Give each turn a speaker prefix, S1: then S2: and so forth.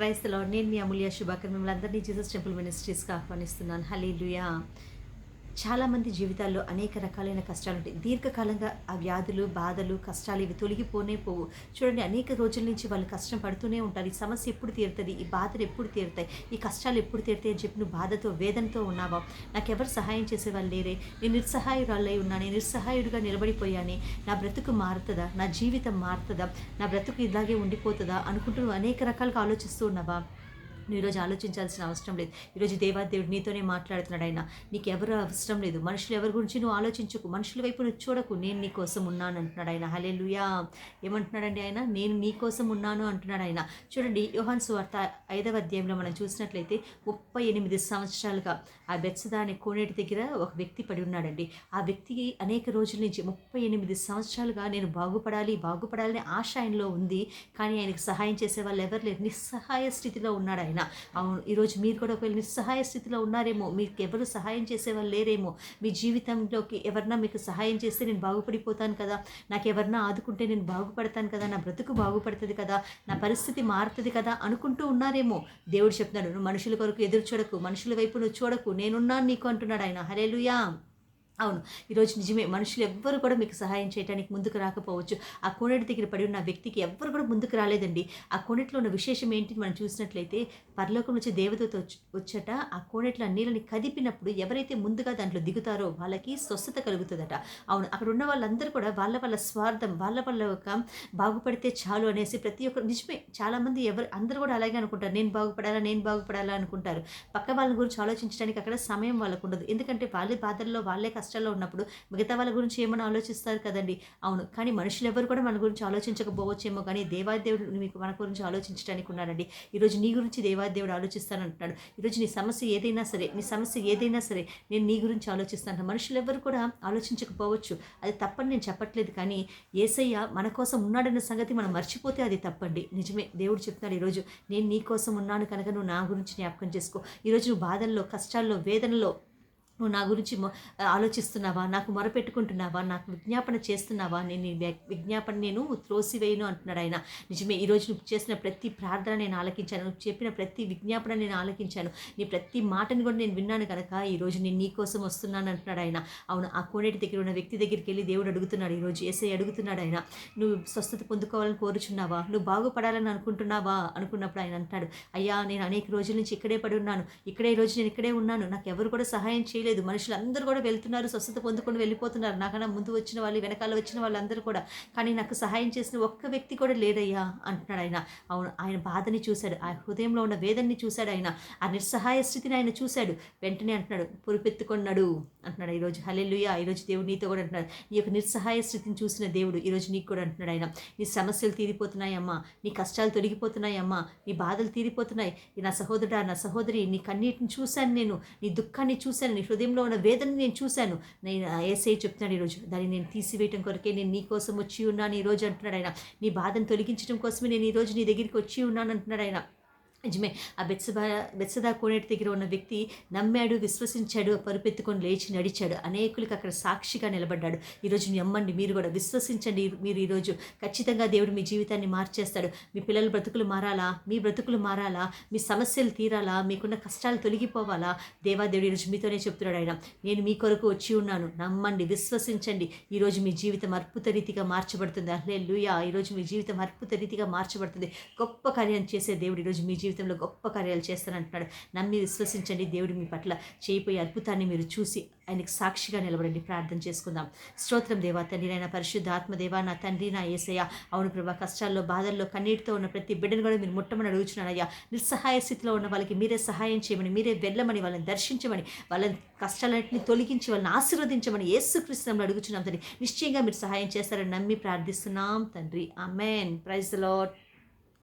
S1: క్రైస్తలో నేను మీ అమూల్య శుభాకర్ మిమ్మల్ని అందరినీ జీసస్ టెంపుల్ మినిస్ట్రీస్కి ఆహ్వానిస్తున్నాను. హలీలుయా చాలామంది జీవితాల్లో అనేక రకాలైన కష్టాలు ఉంటాయి దీర్ఘకాలంగా ఆ వ్యాధులు బాధలు కష్టాలు ఇవి తొలగిపోనే పోవు. చూడండి అనేక రోజుల నుంచి వాళ్ళు కష్టం పడుతూనే ఉంటారు. ఈ సమస్య ఎప్పుడు తీరుతుంది? ఈ బాధలు ఎప్పుడు తీరుతాయి? ఈ కష్టాలు ఎప్పుడు తీరుతాయి అని చెప్పి నువ్వు బాధతో వేదనతో ఉన్నావా? నాకెవరు సహాయం చేసేవాళ్ళు లేరే? నేను నిస్సహాయురాలై ఉన్నాను? నేను నిస్సహాయుడిగా నిలబడిపోయాను? నా బ్రతుకు మారుతుందా? నా జీవితం మారుతుందా? నా బ్రతుకు ఇలాగే ఉండిపోతుందా? అనుకుంటూ నువ్వు అనేక రకాలుగా ఆలోచిస్తూ ఉన్నావా? నువ్వు ఈరోజు ఆలోచించాల్సిన అవసరం లేదు. ఈరోజు దేవాదేవుడు నీతోనే మాట్లాడుతున్నాడు ఆయన. నీకు ఎవరు అవసరం లేదు. మనుషులు ఎవరి గురించి నువ్వు ఆలోచించుకు. మనుషుల వైపు నువ్వు చూడకు. నేను నీ కోసం ఉన్నాను అంటున్నాడు ఆయన. హలే ఏమంటున్నాడండి ఆయన? నేను నీ కోసం ఉన్నాను అంటున్నాడు ఆయన. చూడండి యోహాన్ సువార్త ఐదవ అధ్యాయంలో మనం చూసినట్లయితే ముప్పై ఎనిమిది సంవత్సరాలుగా ఆ బెత్సదా అనే కోనేటి దగ్గర ఒక వ్యక్తి పడి ఉన్నాడండి. ఆ వ్యక్తికి అనేక రోజుల నుంచి ముప్పై ఎనిమిది సంవత్సరాలుగా నేను బాగుపడాలి బాగుపడాలని ఆశ ఆయనలో ఉంది. కానీ ఆయనకు సహాయం చేసే వాళ్ళు ఎవరు లేరు. నిస్సహాయ స్థితిలో ఉన్నాడు ఆయన అవును ఈరోజు మీరు కూడా ఒకవేళ నిస్సహాయ స్థితిలో ఉన్నారేమో మీకు ఎవరు సహాయం చేసే వాళ్ళు లేరేమో మీ జీవితంలోకి ఎవరన్నా మీకు సహాయం చేస్తే నేను బాగుపడిపోతాను కదా నాకు ఎవరన్నా ఆదుకుంటే నేను బాగుపడతాను కదా నా బ్రతుకు బాగుపడుతుంది కదా నా పరిస్థితి మారుతుంది కదా అనుకుంటూ ఉన్నారేమో. దేవుడు చెప్తున్నాడు నువ్వు మనుషుల కొరకు ఎదురు చూడకు మనుషుల వైపు నువ్వు చూడకు నేనున్నాను నీకు అంటున్నాడు ఆయన. హరేలుయా అవును. ఈరోజు నిజమే. మనుషులు ఎవ్వరు కూడా మీకు సహాయం చేయడానికి ముందుకు రాకపోవచ్చు. ఆ కోనేటి దగ్గర పడి ఉన్న వ్యక్తికి ఎవ్వరు కూడా ముందుకు రాలేదండి. ఆ కోనేటిలో ఉన్న విశేషం ఏంటి మనం చూసినట్లయితే పరలోకం నుంచి దేవతతో వచ్చట ఆ కోనేటిలో నీళ్ళని కదిపినప్పుడు ఎవరైతే ముందుగా దాంట్లో దిగుతారో వాళ్ళకి స్వస్థత కలుగుతుందట. అవును అక్కడ ఉన్న వాళ్ళందరూ కూడా వాళ్ళ వాళ్ళ స్వార్థం వాళ్ళ వాళ్ళ ఒక బాగుపడితే చాలు అనేసి ప్రతి ఒక్కరు నిజమే చాలామంది ఎవరు అందరూ కూడా అలాగే అనుకుంటారు. నేను బాగుపడాలా నేను బాగుపడాలా అనుకుంటారు. పక్క వాళ్ళ గురించి ఆలోచించడానికి అక్కడ సమయం వాళ్ళకు ఉండదు. ఎందుకంటే వాళ్ళే బాధల్లో వాళ్ళే కష్టాల్లో ఉన్నప్పుడు మిగతా వాళ్ళ గురించి ఏమైనా ఆలోచిస్తారు కదండి. అవును కానీ మనుషులు ఎవరు కూడా మన గురించి ఆలోచించకపోవచ్చేమో కానీ దేవాదేవుడు మీకు మన గురించి ఆలోచించడానికి ఉన్నాడండి ఈరోజు నీ గురించి దేవాదేవుడు ఆలోచిస్తానంటున్నాడు. ఈరోజు నీ సమస్య ఏదైనా సరే నీ సమస్య ఏదైనా సరే నేను నీ గురించి ఆలోచిస్తాను మనుషులు ఎవరు కూడా ఆలోచించకపోవచ్చు. అది తప్పని నేను చెప్పట్లేదు కానీ ఏసయ్య మన కోసం ఉన్నాడన్న సంగతి మనం మర్చిపోతే అది తప్పండి. నిజమే దేవుడు చెప్తున్నాడు ఈరోజు నేను నీ కోసం ఉన్నాను కనుక నువ్వు నా గురించి జ్ఞాపకం చేసుకో. ఈరోజు నువ్వు బాధల్లో కష్టాల్లో వేదనలో నువ్వు నా గురించి ఆలోచిస్తున్నావా? నాకు మొరపెట్టుకుంటున్నావా? నాకు విజ్ఞాపన చేస్తున్నావా? నేను విజ్ఞాపన నేను త్రోసివేయను అంటున్నాడు ఆయన. నిజమే ఈరోజు నువ్వు చేసిన ప్రతి ప్రార్థన నేను ఆలకించాను. నువ్వు చెప్పిన ప్రతి విజ్ఞాపన నేను ఆలకించాను. నీ ప్రతి మాటను కూడా నేను విన్నాను కనుక ఈరోజు నేను నీ కోసం వస్తున్నాను అంటున్నాడు ఆయన. అవును ఆ కోనేటి దగ్గర ఉన్న వ్యక్తి దగ్గరికి వెళ్ళి దేవుడు అడుగుతున్నాడు ఈరోజు ఏసై అడుగుతున్నాడు ఆయన నువ్వు స్వస్థత పొందుకోవాలని కోరుచున్నావా? నువ్వు బాగుపడాలని అనుకుంటున్నావా? అనుకున్నప్పుడు ఆయన అంటాడు అయ్యా నేను అనేక రోజుల నుంచి ఇక్కడే పడి ఉన్నాను. ఇక్కడే ఈ రోజు నేను ఇక్కడే ఉన్నాను. నాకు ఎవరు కూడా సహాయం చేయలేదు. మనుషులు అందరూ కూడా వెళ్తున్నారు స్వస్థత పొందుకొని వెళ్ళిపోతున్నారు. నాకన్నా ముందు వచ్చిన వాళ్ళు వెనకాల వచ్చిన వాళ్ళందరూ కూడా కానీ నాకు సహాయం చేసిన ఒక్క వ్యక్తి కూడా లేడయ్యా అంటున్నాడు ఆయన. అవును ఆయన బాధని చూశాడు. ఆ హృదయంలో ఉన్న వేదన్ని చూశాడు ఆయన. ఆ నిస్సహాయ స్థితిని ఆయన చూశాడు. వెంటనే అంటున్నాడు. పురిపెత్తుకున్నాడు అంటున్నాడు ఈరోజు. హలెల్లుయా ఈరోజు దేవుడు నీతో కూడా అంటున్నాడు. నీ యొక్క నిస్సహాయ స్థితిని చూసిన దేవుడు ఈరోజు నీకు కూడా అంటున్నాడు ఆయన. నీ సమస్యలు తీరిపోతున్నాయమ్మా నీ కష్టాలు తొలగిపోతున్నాయమ్మా నీ బాధలు తీరిపోతున్నాయి. నా సహోదరుడా నా సహోదరి నీ కన్నీటిని చూశాను నేను. నీ దుఃఖాన్ని చూశాను. నీ హృదయంలో ఉన్న వేదన నేను చూశాను. నేను ఏసై చెప్తున్నాడు ఈరోజు దాన్ని నేను తీసివేయటం కొరకే నేను నీ కోసం వచ్చి ఉన్నాను ఈరోజు అంటున్నాడు ఆయన. నీ బాధను తొలగించడం కోసమే నేను ఈరోజు నీ దగ్గరికి వచ్చి ఉన్నాను అంటున్నాడు ఆయన. నిజమే. ఆ బెత్సబా బెత్సదా కోనేటి దగ్గర ఉన్న వ్యక్తి నమ్మాడు విశ్వసించాడు పరుపెత్తుకొని లేచి నడిచాడు. అనేకులకు అక్కడ సాక్షిగా నిలబడ్డాడు. ఈరోజు నమ్మండి మీరు కూడా విశ్వసించండి. మీరు ఈరోజు ఖచ్చితంగా దేవుడు మీ జీవితాన్ని మార్చేస్తాడు. మీ పిల్లల బ్రతుకులు మారాలా? మీ బ్రతుకులు మారాలా? మీ సమస్యలు తీరాలా? మీకున్న కష్టాలు తొలగిపోవాలా? దేవాదేవుడు ఈరోజు మీతోనే చెప్తున్నాడు ఆయన. నేను మీ కొరకు వచ్చి ఉన్నాను. నమ్మండి విశ్వసించండి. ఈరోజు మీ జీవితం అద్భుత రీతిగా మార్చబడుతుంది. అహ్లే లూయా. ఈరోజు మీ జీవితం అద్భుత రీతిగా మార్చబడుతుంది. గొప్ప కార్యం చేసే దేవుడు ఈరోజు మీ జీవితంలో గొప్ప కార్యాలు చేస్తానంటున్నాడు. నమ్మి విశ్వసించండి దేవుడు మీ పట్ల. చేయిపోయే అద్భుతాన్ని మీరు చూసి ఆయనకు సాక్షిగా నిలబడండి. ప్రార్థన చేసుకుందాం. స్తోత్రం దేవా తండ్రి నాయన పరిశుద్ధ ఆత్మదేవా నా తండ్రి నా ఏసయ్య. అవును ప్రభా కష్టాల్లో బాధల్లో కన్నీటితో ఉన్న ప్రతి బిడ్డను కూడా మీరు ముట్టమని అడుగుచున్నానయ్యా. నిస్సహాయ స్థితిలో ఉన్న వాళ్ళకి మీరే సహాయం చేయమని మీరే వెళ్ళమని వాళ్ళని దర్శించమని వాళ్ళ కష్టాలన్నింటినీ తొలగించి వాళ్ళని ఆశీర్వదించమని యేసుక్రీస్తునామని అడుగుచున్నాం తండ్రి. నిశ్చయంగా మీరు సహాయం చేస్తారని నమ్మి ప్రార్థిస్తున్నాం తండ్రి. Amen praise lot